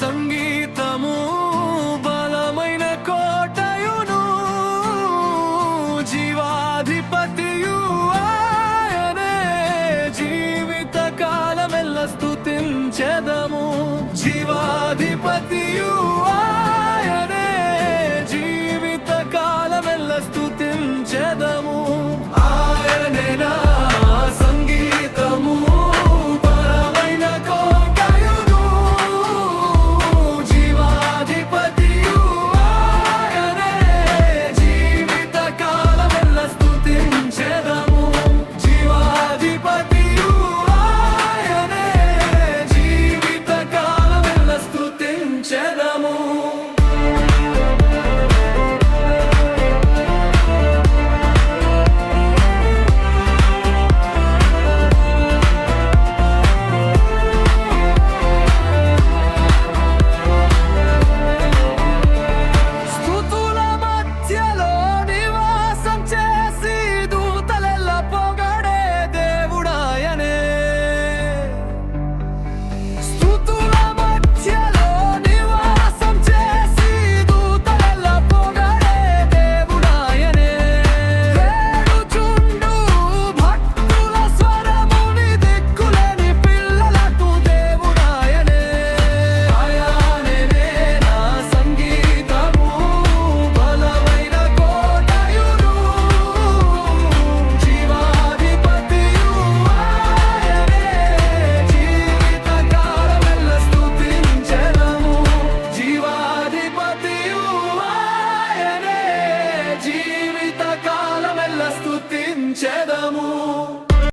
సంగీతము బలమైన కోటయును జీవాధిపతియు ఆయనే. జీవిత కాలమెల్ల స్థుతించెదము జీవాధిపతియు أسلموا